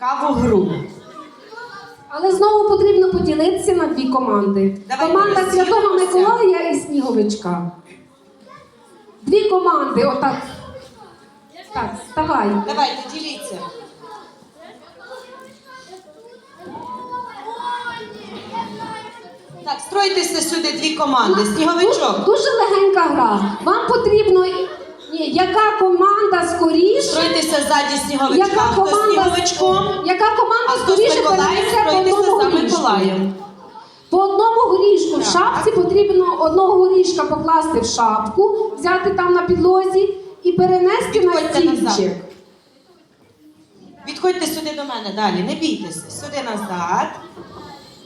цікаву гру. Але знову потрібно поділитися на дві команди. Давай, Команда Борис, Святого. Миколая і Сніговичка. Дві команди, отак. Так, вставай. Давайте, діліться. Так, стройтеся сюди дві команди. Сніговичок. Дуже легенька гра. Вам потрібно. Ні, яка команда скоріше? Стройтеся ззаді сніговичка. Яка Хто команда, сніговичком, яка команда а хто з скоріше Миколаєм, перенесе по стройтеся одному за горішку? Миколаєм. По одному горішку в шапці потрібно одного горішка покласти в шапку, взяти там на підлозі і перенести на назад. стільчик. Відходьте сюди до мене далі, не бійтеся. Сюди назад.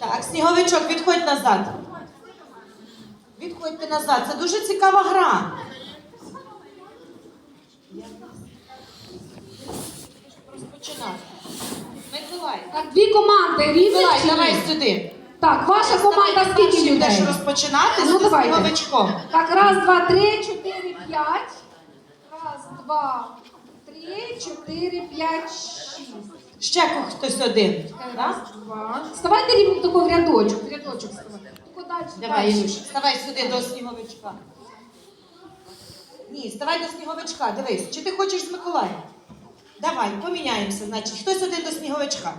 Так, сніговичок, відходь назад. Відходьте назад. Це дуже цікава гра. Розпочинати. Миколай. Так, дві команди рівні. Миколай, чи ні? давай сюди. Так, ваша команда скільки людей? теж розпочинати Ну, з давайте. сніговичком. Так, раз, два, три, чотири, п'ять. Раз, два, три, чотири, п'ять, шість. Ще хтось один. Раз, Так? два. Ставайте рівно тако в рядочок. В рядочок ставайте. Тако. Давай. Ілюш, ставай сюди до сніговичка. Ні, ставай до сніговичка, дивись, чи ти хочеш з Миколаєм? Давай, поміняємося, значить, хтось один до сніговичка.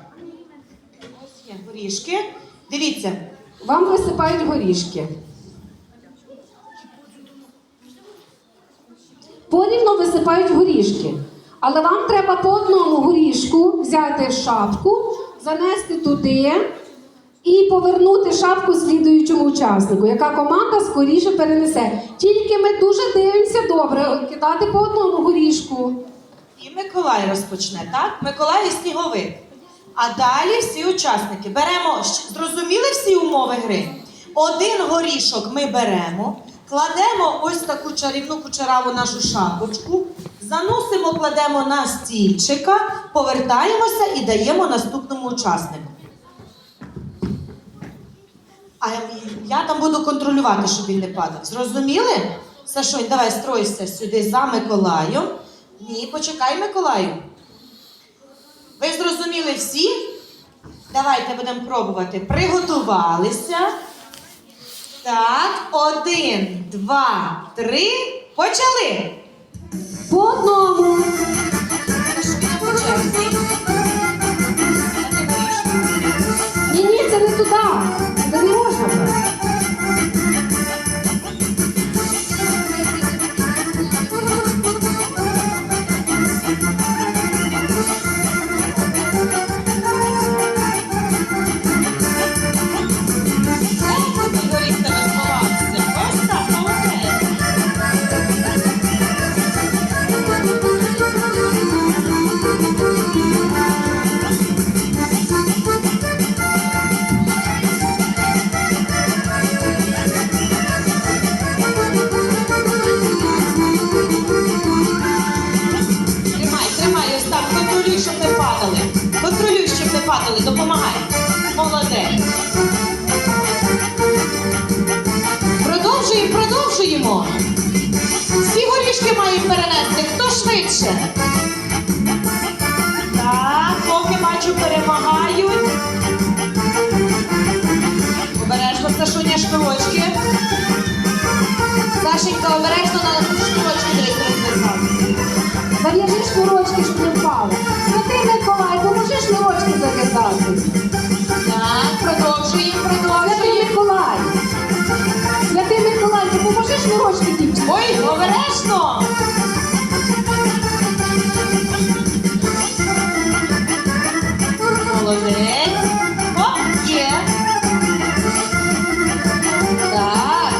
Ось є горішки. Дивіться, Вам висипають горішки. Порівно висипають горішки. Але вам треба по одному горішку взяти шапку, занести туди і повернути шапку слідуючому учаснику, яка команда скоріше перенесе. Тільки ми дуже дивимося добре, кидати по одному горішку. і Миколай розпочне, так? Миколай і сніговик. А далі всі учасники. Беремо, зрозуміли всі умови гри? Один горішок ми беремо, кладемо ось таку чарівну кучераву нашу шапочку, заносимо, кладемо на стільчика, повертаємося і даємо наступному учаснику. А я там буду контролювати, щоб він не падав. Зрозуміли? Сашонь, давай стройся сюди за Миколаєм. Ні, почекай, Миколаю. Ви зрозуміли всі? Давайте будемо пробувати. Приготувалися. Так, один, два, три. Почали. По одному. Продовжуємо. Всі горішки мають перенести. Хто швидше? Так, поки бачу, перемагають. Обережно, Сашуня, шнурочки. Сашенька, обережно на шнурочки десь розв'язати. Зав'яжи шнурочки, щоб не шнурочки. Ой, обережно! Молодець. Оп, є. Так.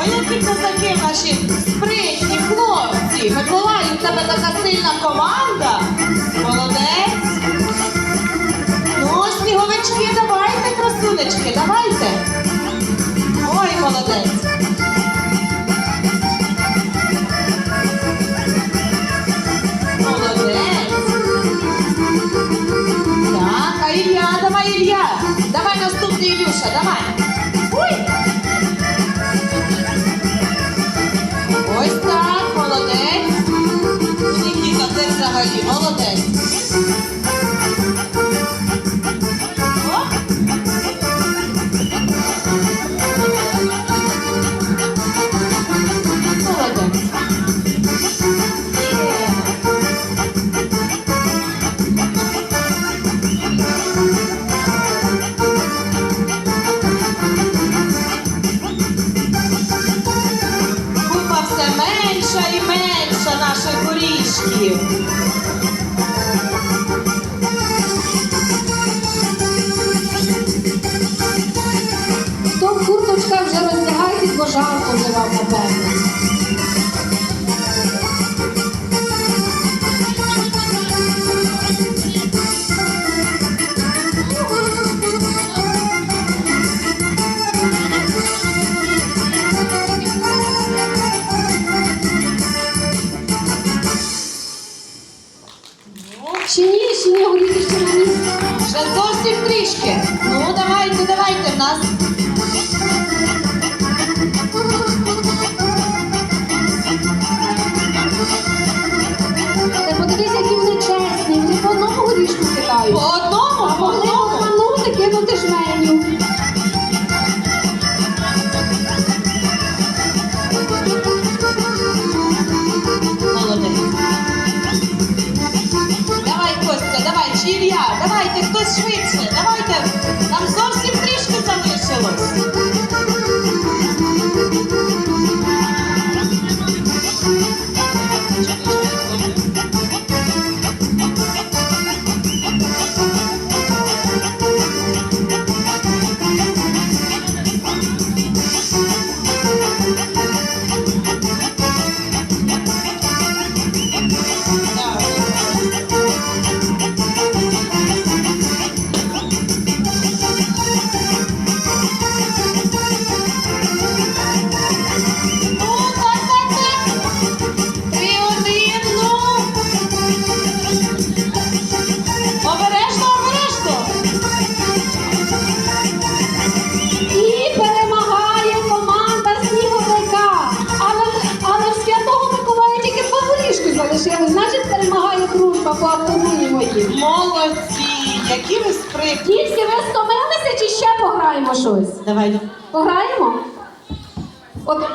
Ой, які козаки наші спритні хлопці. Миколай, у тебе така сильна команда. Молодець. Ну, сніговички, давайте, красунечки, давайте. Давай, Давай наступний Ілюша, давай. Прізвище на місці. Вже зовсім трішки. Ну, давайте, давайте в нас. Та подивись, які вони чесні, вони по одному горішку кидають. По одному, А по одному. Хтось швидше, давайте. Які ви спритні. Дітки, ви стомилися чи ще пограємо щось? Давай, Пограємо? От